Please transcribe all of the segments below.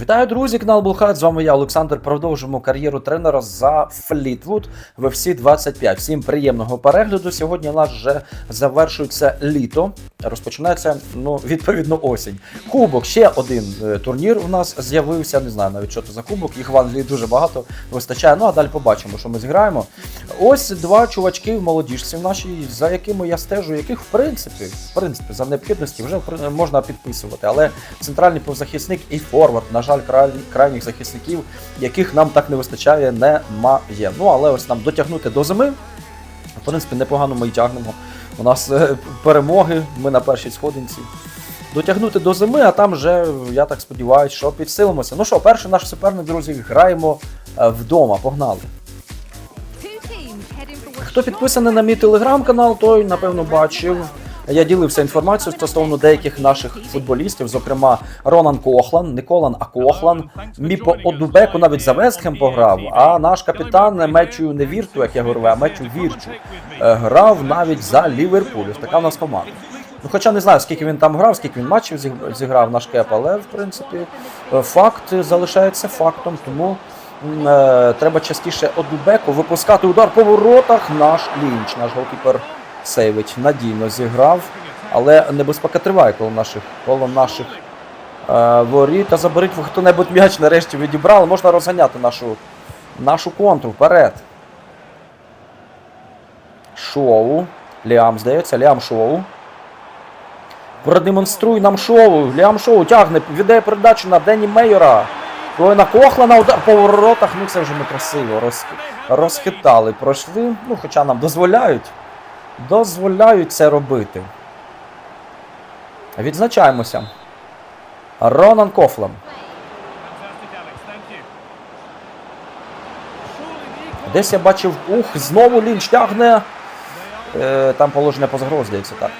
Вітаю, друзі! Канал Булхат. З вами я, Олександр. Продовжуємо кар'єру тренера за Флітвуд в FC 25. Всім приємного перегляду. Сьогодні у нас вже завершується літо. Розпочинається ну, відповідно осінь. Кубок, ще один е, турнір у нас з'явився. Не знаю навіть що це за кубок. Їх в Англії дуже багато вистачає. Ну а далі побачимо, що ми зіграємо. Ось два чувачки в молодіжці в нашій, за якими я стежу, яких в принципі, в принципі, за необхідності вже можна підписувати. Але центральний півзахисник і форвард, на жаль, край- крайніх захисників, яких нам так не вистачає, немає. Ну але ось нам дотягнути до зими. В принципі, непогано ми й тягнемо. У нас е, перемоги, ми на першій сходинці. Дотягнути до зими, а там вже, я так сподіваюся, що підсилимося. Ну що, перший наш суперник, друзі, граємо е, вдома. Погнали. Хто підписаний на мій телеграм-канал, той напевно бачив. Я ділився інформацією стосовно деяких наших футболістів, зокрема Ронан Кохлан, не Колан, а Кохлан. Міпо Одубеку навіть за Вестхем пограв. А наш капітан Мечу не Вірту, як я говорив, а Мечу Вірчу е, грав навіть за Ліверпуль. Така в нас команда. Ну, хоча не знаю, скільки він там грав, скільки він матчів зіграв наш кеп, але в принципі е, факт залишається фактом. Тому е, треба частіше Одубеку випускати удар по воротах. Наш лінч, наш голкіпер сейвить надійно зіграв. Але небезпека триває коло наших, коло наших е, воріт. Та заберіть хто-небудь м'яч нарешті відібрали. Можна розганяти нашу, нашу контру вперед. Шоу. Ліам, здається, Ліам шоу. Продемонструй нам шоу. Ліам шоу тягне, віддає передачу на Дені Мейора. Коїна Кохлана, удар по воротах. Ну це вже ми красиво роз, розхитали. Пройшли. Ну, хоча нам дозволяють. Дозволяють це робити. Відзначаємося. Ронан Кофлан. Десь я бачив, ух, знову лінч тягне. Е, там положення поза грою, здається, так.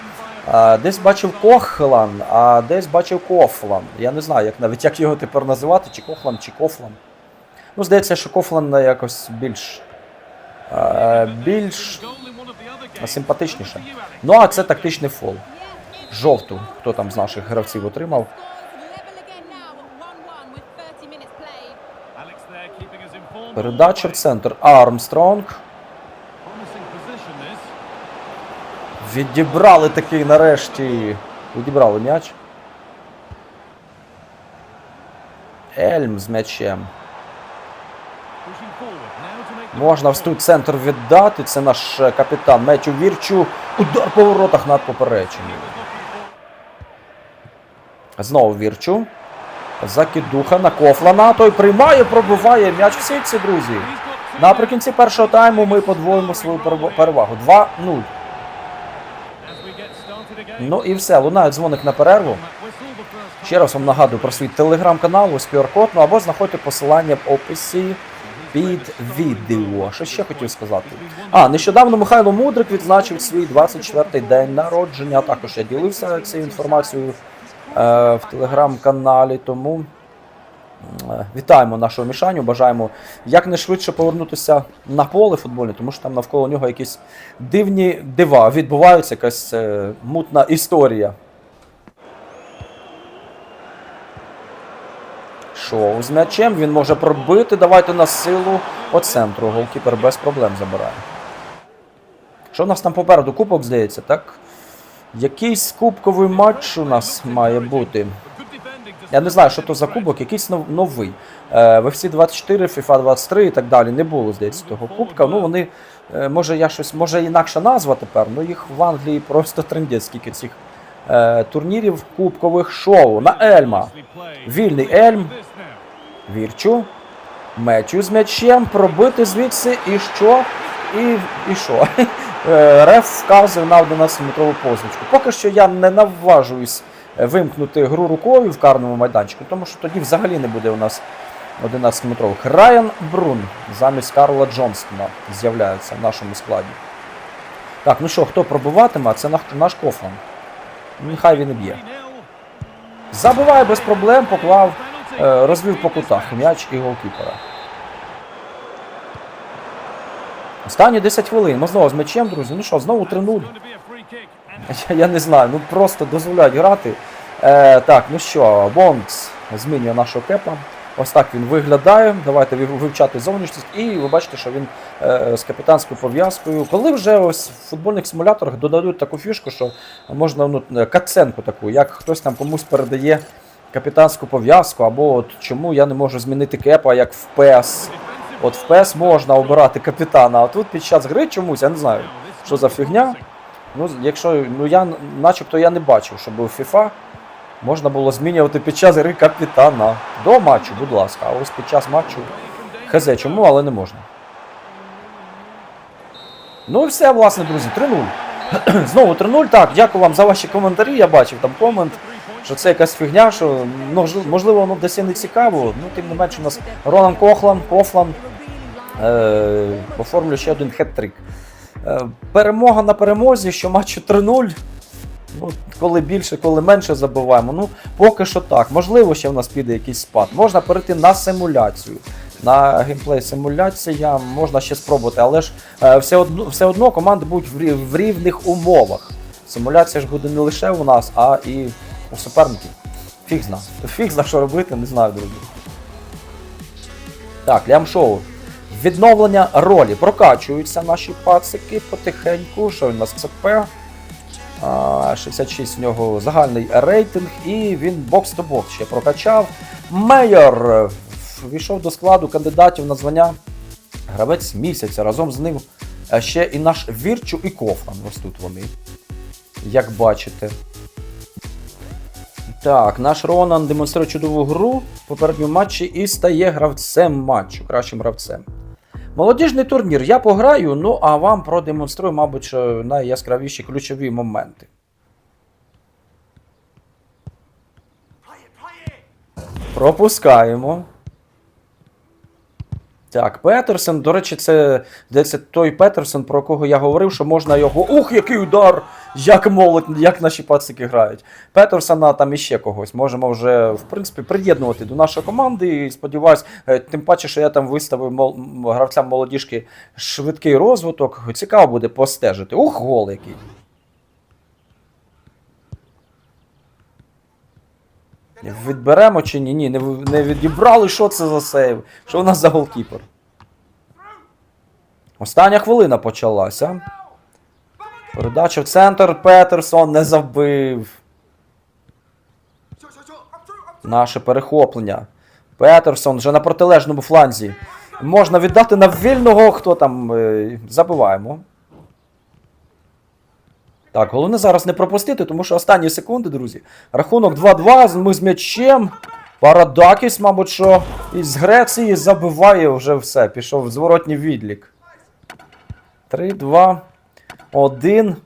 А, десь бачив Кохлан, а десь бачив Кофлан. Я не знаю, як навіть як його тепер називати, чи Кохлан, чи Кофлан. Ну, здається, що Кофлан якось більш. е, більш симпатичніше. Ну, а це тактичний фол. Жовту, хто там з наших гравців отримав. Передача в центр. Армстронг. Відібрали такий нарешті. Відібрали м'яч. Ельм з м'ячем. Можна в центр віддати. Це наш е, капітан Мечу Вірчу. Удар по воротах над попереченням. Знову Вірчу. Закидуха на Кофлана. Той приймає, пробиває м'яч в сітці, друзі. Наприкінці першого тайму ми подвоїмо свою перевагу. 2-0. Ну і все, лунає дзвоник на перерву. Ще раз вам нагадую про свій телеграм-канал, ось QR-код, ну або знаходьте посилання в описі під відео. Що ще хотів сказати? А, нещодавно Михайло Мудрик відзначив свій 24-й день народження. Також я ділився цією інформацією е, в телеграм-каналі. Тому е, вітаємо нашого Мішаню. Бажаємо якнайшвидше повернутися на поле футбольне, тому що там навколо нього якісь дивні дива відбуваються, якась е, мутна історія. Шоу з м'ячем, він може пробити. Давайте на силу по центру. Голкіпер без проблем забирає. Що в нас там попереду? Кубок, здається, так? Якийсь кубковий матч у нас має бути. Я не знаю, що то за кубок, якийсь новий. Е, в FC 24, FIFA 23 і так далі не було, здається, того кубка. Ну, вони, е, може, я щось, може інакша назва тепер, ну їх в Англії просто трендець, скільки цих е, турнірів кубкових шоу. На Ельма. Вільний Ельм. Вірчу. Мечу з м'ячем, пробити звідси і що? І, і що? Е, Реф вказує на 11-метрову позначку. Поки що я не наважуюсь е, вимкнути гру рукою в карному майданчику, тому що тоді взагалі не буде у нас 11-метрових. Райан Брун замість Карла Джонстона з'являється в нашому складі. Так, ну що, хто пробиватиме, це наш, наш Кофлан. Нехай він і б'є. Забиває без проблем, поклав, розвів по кутах м'яч і голкіпера. Останні 10 хвилин. Ми знову з м'ячем, друзі. Ну що, знову 3-0. Я, не знаю, ну просто дозволяють грати. Е, так, ну що, Бонкс змінює нашого кепа. Ось так він виглядає. Давайте вивчати зовнішність. І ви бачите, що він е, з капітанською пов'язкою. Коли вже ось в футбольних симуляторах додають таку фішку, що можна ну, е, катсценку таку, як хтось там комусь передає капітанську пов'язку, або от чому я не можу змінити кепа, як в PES. От в PES можна обирати капітана, а тут під час гри чомусь, я не знаю, що за фігня. Ну, якщо, ну я начебто я не бачив, щоб у FIFA можна було змінювати під час гри капітана. До матчу, будь ласка, а ось під час матчу хз чому, але не можна. Ну і все, власне, друзі, 3-0. Знову 3-0. Так, дякую вам за ваші коментарі. Я бачив там комент, що це якась фігня, що ну, можливо воно десь і не цікаво. Ну, тим не менше, у нас Ронан Кохлан, Кофлан е, оформлює ще один хет-трик. Е, перемога на перемозі, що матчу 3-0. Ну, коли більше, коли менше забиваємо. Ну, поки що так. Можливо, ще в нас піде якийсь спад. Можна перейти на симуляцію. На геймплей симуляція можна ще спробувати, але ж е, все, одно, все одно команди будуть в рівних умовах. Симуляція ж буде не лише у нас, а і у суперників. Фіг зна. Фіг зна, що робити, не знаю, друзі. Так, лям-шоу. Відновлення ролі. Прокачуються наші пацики потихеньку. Що він у нас ЦП? 66 в нього загальний рейтинг, і він бокс то бокс ще прокачав. Мейер е, війшов до складу кандидатів на звання гравець місяця. Разом з ним е, ще і наш Вірчу і Кофман. Ось тут вони. Як бачите. Так, наш Ронан демонструє чудову гру в попередньому матчі і стає гравцем матчу, кращим гравцем. Молодіжний турнір я пограю, ну а вам продемонструю, мабуть, найяскравіші ключові моменти. Пропускаємо. Так, Петерсон, до речі, це здається той Петерсон, про кого я говорив, що можна його. Ух, який удар! Як молодь, як наші пацики грають. Петерсона там іще когось. Можемо вже, в принципі, приєднувати до нашої команди. І сподіваюсь, е, тим паче, що я там виставив мол... гравцям молодіжки швидкий розвиток. Цікаво буде постежити. Ух, гол який. Відберемо чи ні? Ні, не, відібрали. Що це за сейв? Що у нас за голкіпер? Остання хвилина почалася. Передача в центр. Петерсон не забив. Наше перехоплення. Петерсон вже на протилежному фланзі. Можна віддати на вільного, хто там е, забиваємо. Так, головне зараз не пропустити, тому що останні секунди, друзі. Рахунок 2-2, ми з м'ячем. Парадакіс, мабуть, що із Греції забиває вже все. Пішов в зворотній відлік. 3-2. 1.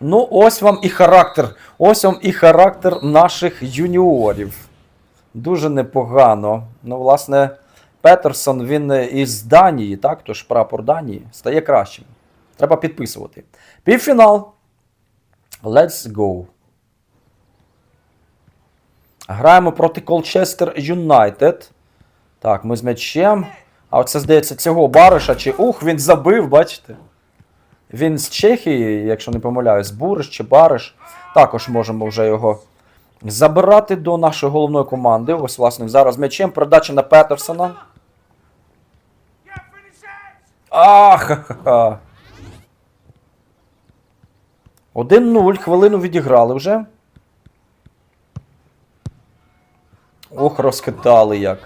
Ну, ось вам і характер. Ось вам і характер наших юніорів. Дуже непогано. Ну, власне, Петерсон, він із Данії, так? Тож прапор Данії стає кращим. Треба підписувати. Півфінал. Let's go. Граємо проти Колчестер Юнайтед. Так, ми з м'ячем. А оце, здається, цього бариша чи. Ух, він забив, бачите? Він з Чехії, якщо не помиляюсь, Буриш чи Бариш. Також можемо вже його забирати до нашої головної команди. Ось, власне, зараз м'ячем. Передача на Петерсона. Ахахаха. 1-0, хвилину відіграли вже. Ох, розкидали як.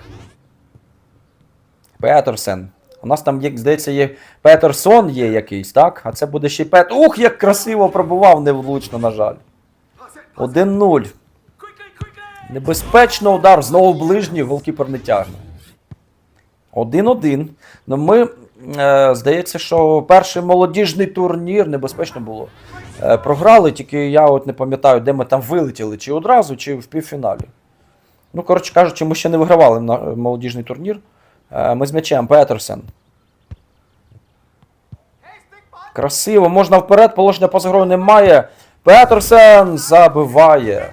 Петерсен. У нас там, як здається, є Петерсон є якийсь, так? А це буде ще й Пет. Ух, як красиво пробував невлучно, на жаль. 1-0. Небезпечно удар, знову ближній, голкіпер не тягне. 1-1. Ну ми, здається, що перший молодіжний турнір небезпечно було. Е, програли, тільки я от не пам'ятаю, де ми там вилетіли, чи одразу, чи в півфіналі. Ну, коротше кажучи, ми ще не вигравали на е, молодіжний турнір. Е, ми з м'ячем Петерсен. Красиво, можна вперед, положення поза грою немає. Петерсен забиває.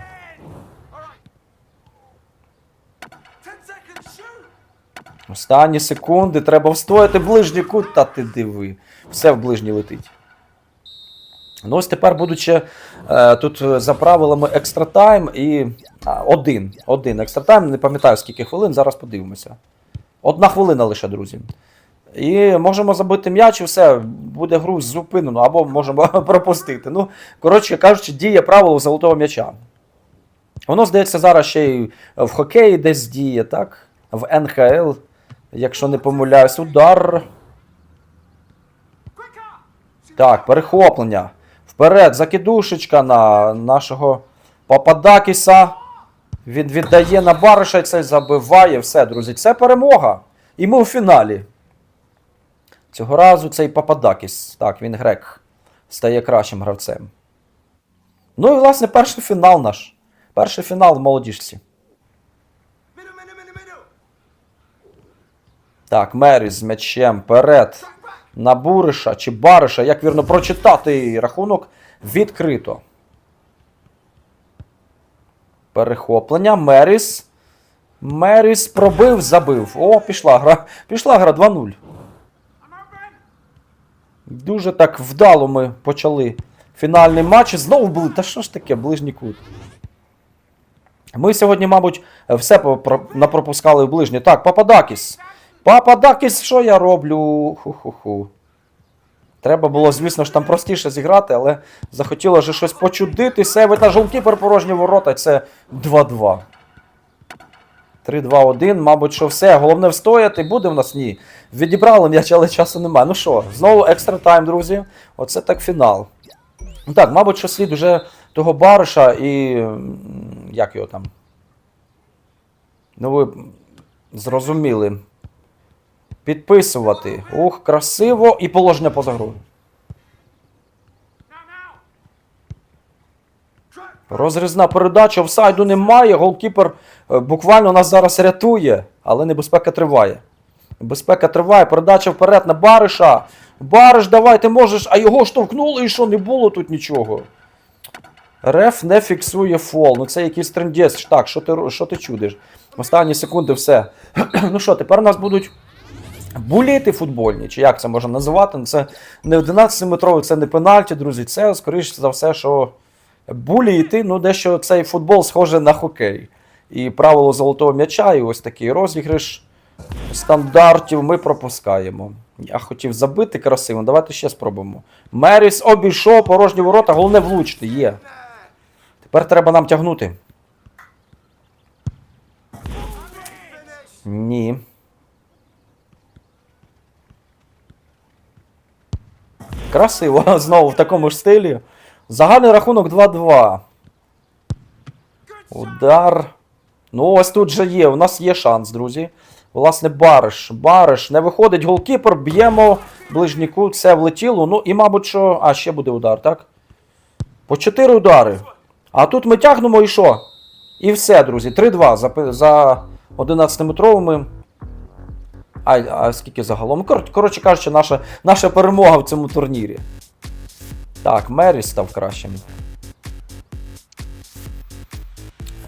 Останні секунди, треба встояти ближній кут, та ти диви. Все в ближній летить. Ну, ось тепер, будучи е, тут е, за правилами екстра тайм і а, один. Один екстра тайм, не пам'ятаю скільки хвилин, зараз подивимося. Одна хвилина лише, друзі. І можемо забити м'яч і все, буде гру зупинено, або можемо пропустити. Ну, коротше кажучи, діє правило золотого м'яча. Воно, здається, зараз ще й в хокеї десь діє, так? В НХЛ, якщо не помиляюсь, удар. Так, перехоплення. Вперед, закидушечка на нашого Пападакіса. Він віддає на Бариша і це забиває. Все, друзі, це перемога. І ми у фіналі. Цього разу цей Пападакіс. Так, він грек. Стає кращим гравцем. Ну і, власне, перший фінал наш. Перший фінал в молодіжці. Так, Меріс з м'ячем вперед. На Буриша чи Бариша, як вірно прочитати рахунок, відкрито. Перехоплення. Меріс. Меріс пробив, забив. О, пішла гра. Пішла гра 2-0. Дуже так вдало ми почали фінальний матч. Знову були. Та що ж таке, ближній кут. Ми сьогодні, мабуть, все напропускали в ближнє. Так, Пападакіс. Пападакіс, що я роблю? Ху-ху-ху. Треба було, звісно ж, там простіше зіграти, але захотіло вже щось почудити. Сейвить на голкіпер порожні ворота. Це 2-2. 3-2-1, мабуть, що все. Головне встояти. Буде в нас ні. Відібрали м'яч, але часу немає. Ну що, знову екстра тайм, друзі. Оце так фінал. Так, мабуть, що слід уже того бариша і. Як його там? Ну, ви зрозуміли. Підписувати. Ух, красиво і положення поза грою. Розрізна передача, офсайду немає. Голкіпер е, буквально нас зараз рятує, але небезпека триває. Небезпека триває, передача вперед на Бариша. Бариш, давай, ти можеш, а його штовхнули і що, не було тут нічого. Реф не фіксує фол. Ну це якийсь трендець. Так, що ти, що ти чудиш? Останні секунди все. ну що, тепер у нас будуть буліти футбольні, чи як це можна називати? Ну, Це не 11-метровий, це не пенальті, друзі. Це, скоріш за все, що буліти, ну дещо цей футбол схоже на хокей. І правило золотого м'яча, і ось такий розіграш стандартів ми пропускаємо. Я хотів забити красиво, давайте ще спробуємо. Меріс обійшов порожні ворота, головне влучити, є. Тепер треба нам тягнути. Ні. Красиво, знову в такому ж стилі. Загальний рахунок 2-2. Удар. Ну, ось тут же є. У нас є шанс, друзі. Власне, бариш. Бариш. Не виходить голкіпер, б'ємо ближній кут, це влетіло. Ну і, мабуть, що. А, ще буде удар, так? По 4 удари. А тут ми тягнемо і що? І все, друзі. 3-2 за, за 11-метровими. А, а скільки загалом? Кор- Коротше кажучи, наша, наша перемога в цьому турнірі. Так, Мері став кращим.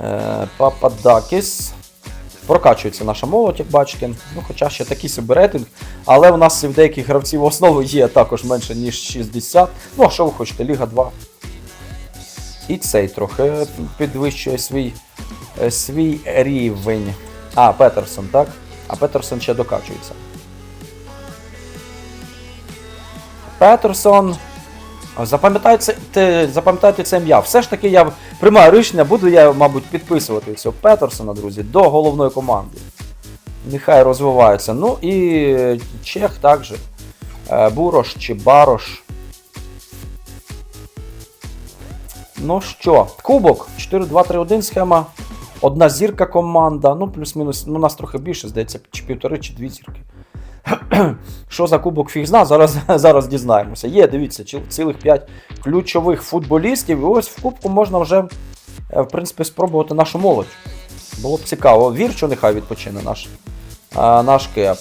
Е, Пападакіс. Прокачується наша молодь, як бачите. Ну, хоча ще такий собі рейтинг. Але у нас в деяких гравців основи є також менше, ніж 60. Ну, а що ви хочете, Ліга 2. І цей трохи підвищує свій, е, свій рівень. А, Петерсон, так? А Петерсон ще докачується. Петерсон. Запам'ятайте, те- запам'ятайте це ім'я. Все ж таки я приймаю рішення, буду я, мабуть, підписувати цього Петерсона, друзі, до головної команди. Нехай розвивається. Ну і Чех також. Е, Бурош чи Барош. Ну що, кубок 4-2-3-1 схема. Одна зірка команда. Ну, плюс-мінус, ну, нас трохи більше, здається, чи півтори, чи дві зірки. Що за кубок фіг зна, зараз, зараз дізнаємося. Є, дивіться, цілих 5 ключових футболістів. І ось в кубку можна вже, е, в принципі, спробувати нашу молодь. Було б цікаво. Вірчу нехай відпочине наш, наш кеп.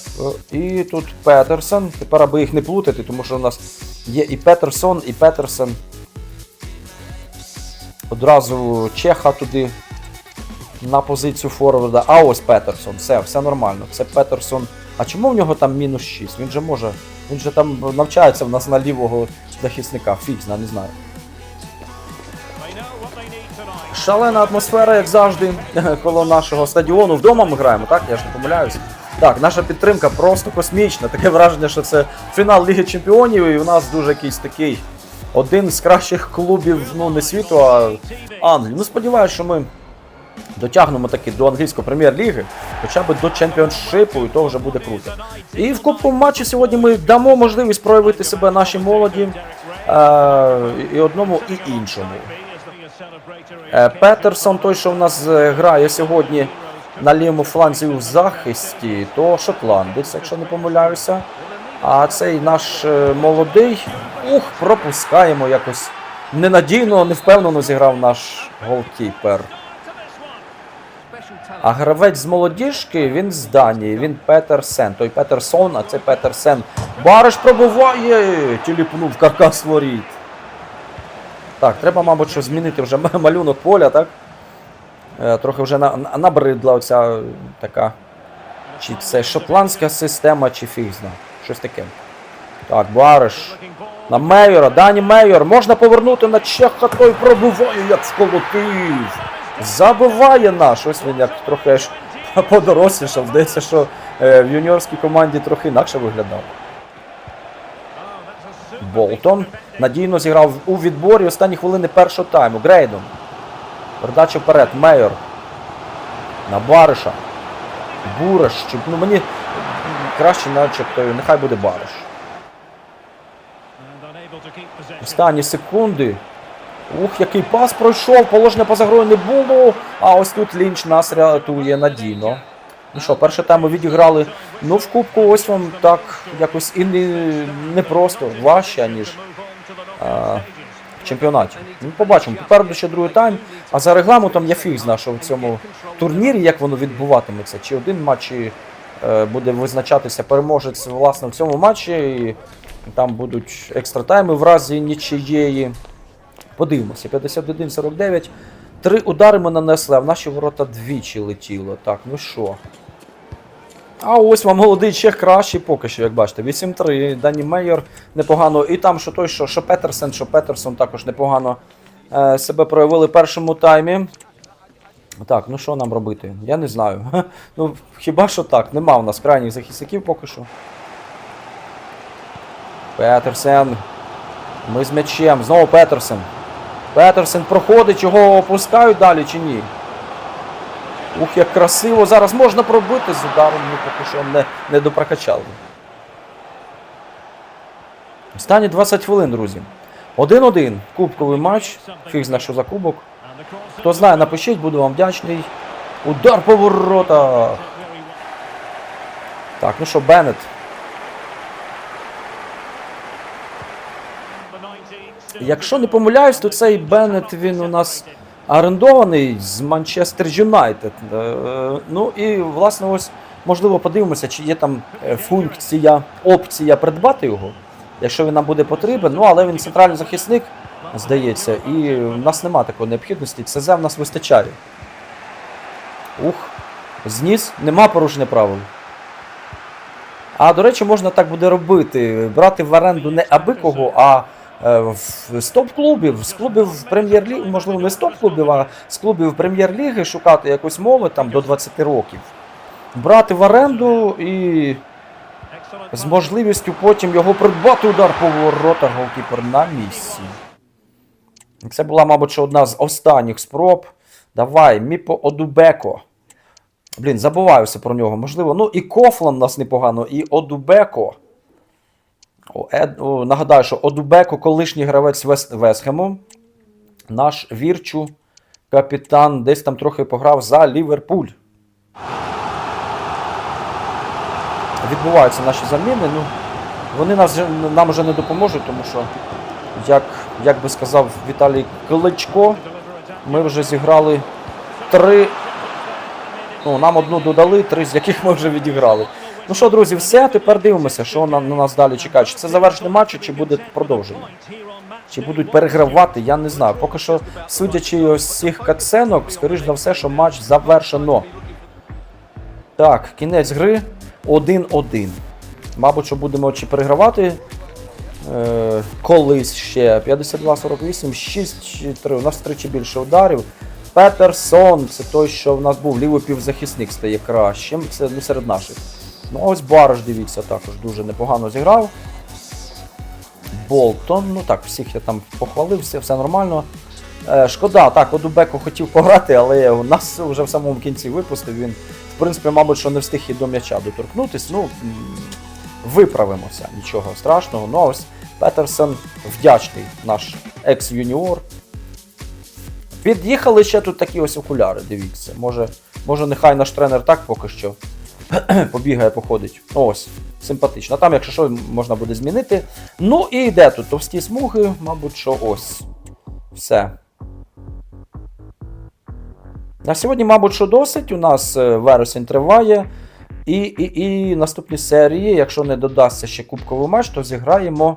І тут Петерсон. Тепер аби їх не плутати, тому що у нас є і Петерсон, і Петерсон. Одразу Чеха туди на позицію форварда. А ось Петерсон. Все, все нормально. Це Петерсон. А чому в нього там мінус 6? Він же може. Він же там навчається в нас на лівого захисника. Зна, не знаю. Шалена атмосфера, як завжди, коло нашого стадіону. Вдома ми граємо, так? Я ж не помиляюсь. Так, наша підтримка просто космічна. Таке враження, що це фінал Ліги Чемпіонів, і у нас дуже якийсь такий один з кращих клубів, ну не світу, а Англії. Ну, сподіваюся, що ми дотягнемо таки до англійської прем'єр-ліги, хоча б до чемпіоншипу, і то вже буде круто. І в кубковому матчі сьогодні ми дамо можливість проявити себе нашій молоді е, і одному, і іншому. Е, Петерсон, той, що в нас е, грає сьогодні на лівому фланзі в захисті, то шотландець, якщо не помиляюся. А цей наш е, молодий, ух, пропускаємо якось ненадійно, невпевнено зіграв наш голкіпер. А гравець з молодіжки, він з Данії, він Петерсен. Той Петерсон, а це Петерсен. Бариш пробуває! Тіліпнув каркас воріт. Так, треба, мабуть, що змінити вже малюнок поля, так? Е, трохи вже на, на- набридла оця така. Чи це шотландська система, чи фігзна. Щось таке. Так, Бариш. На Мейора, Дані Мейор. Можна повернути на Чеха, той пробиває, як вколотив. Забиває наш. Ось він як трохи аж подорослішав. Здається, що е, в юніорській команді трохи інакше виглядав. Болтон надійно зіграв у відборі останні хвилини першого тайму. Грейдон. Передача вперед. Мейор. На Бариша. Бураш. Чи- Ну мені краще, начебто, нехай буде Бариш. Останні секунди. Ух, який пас пройшов, положення поза грою не було. А ось тут Лінч нас рятує надійно. Ну що, перше тему відіграли. Ну, в кубку ось вам так якось і не, не просто важче, ніж а, в чемпіонаті. Ну, побачимо. Попереду ще другий тайм. А за регламентом я фіг знаю, що в цьому турнірі, як воно відбуватиметься. Чи один матч чи, е, буде визначатися переможець власне в цьому матчі. І там будуть екстра тайми в разі нічиєї. Подивимося, 51-49. Три удари ми нанесли, а в наші ворота двічі летіло. Так, ну що. А ось вам молодий чех кращий поки що, як бачите. 8-3. Дані Мейер непогано. І там, що той, що, що Петерсен, що Петерсон також непогано е, себе проявили в першому таймі. Так, ну що нам робити? Я не знаю. Ну, хіба що так, нема у нас крайніх захисників поки що. Петерсен. Ми з м'ячем. Знову Петерсен. Петерсен проходить, його опускають далі чи ні? Ух, як красиво. Зараз можна пробити з ударом, ну поки що не, не допрокачали. Останні 20 хвилин, друзі. 1-1. Кубковий матч. Фіг зна, що за кубок. Хто знає, напишіть, буду вам вдячний. Удар по воротах. Так, ну що, Беннет. Якщо не помиляюсь, то цей Беннет він у нас орендований з Манчестер Юнайтед. Е, Ну і власне ось можливо подивимося, чи є там е, функція, опція придбати його, якщо він нам буде потрібен. Ну але він центральний захисник, здається, і в нас немає такої необхідності. ЦЗ в нас вистачає. Ух, зніс, нема порушення правил. А до речі, можна так буде робити: брати в оренду не аби кого, а з топ-клубів, з клубів прем'єр-ліги, можливо, не з топ-клубів, а з клубів прем'єр-ліги шукати якусь молодь там до 20 років. Брати в оренду і з можливістю потім його придбати удар по воротах голкіпер на місці. Це була, мабуть, одна з останніх спроб. Давай, Міпо Одубеко. Блін, забуваюся про нього. Можливо. Ну і Кофлан у нас непогано, і Одубеко. О, нагадаю, що Одубеко, колишній гравець Вест, Вестхему. Наш Вірчу, капітан, десь там трохи пограв за Ліверпуль. Відбуваються наші заміни. Ну, вони нас, нам вже не допоможуть, тому що, як, як би сказав Віталій Кличко, ми вже зіграли три. Ну, нам одну додали, три з яких ми вже відіграли. Ну що, друзі, все. Тепер дивимося, що на, на нас далі чекає. Чи це завершення матчу, чи буде продовження. Чи будуть перегравати, я не знаю. Поки що, судячи ось цих катсценок, скоріш за все, що матч завершено. Так, кінець гри 1-1. Мабуть, що будемо чи перегравати Е, колись ще 52-48, 6-3. У нас втричі більше ударів. Петерсон, це той, що в нас був лівий півзахисник, стає кращим. Це не серед наших. Ну, ось Бараш, дивіться, також дуже непогано зіграв. Болтон, ну так, всіх я там похвалив, все, все нормально. Е, шкода, так, Одубеко хотів пограти, але у нас вже в самому кінці випустив. Він, в принципі, мабуть, що не встиг і до м'яча доторкнутись. Ну, виправимося, нічого страшного. Ну, ось Петерсон вдячний, наш екс-юніор. Під'їхали ще тут такі ось окуляри, дивіться. Може, може нехай наш тренер так поки що побігає, походить. Ось, симпатично. Там, якщо що, можна буде змінити. Ну і йде тут товсті смуги, мабуть, що ось. Все. На сьогодні, мабуть, що досить. У нас е, вересень триває. І, і, і наступні серії, якщо не додасться ще кубковий матч, то зіграємо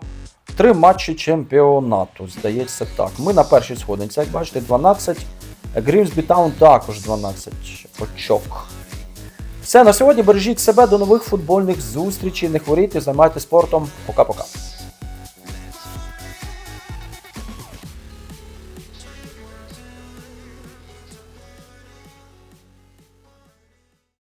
три матчі чемпіонату. Здається так. Ми на першій сходинці, як бачите, 12. Грімсбі Таун також 12 очок. Все, на сьогодні бережіть себе до нових футбольних зустрічей. Не хворійте, займайтеся спортом. Пока-пока.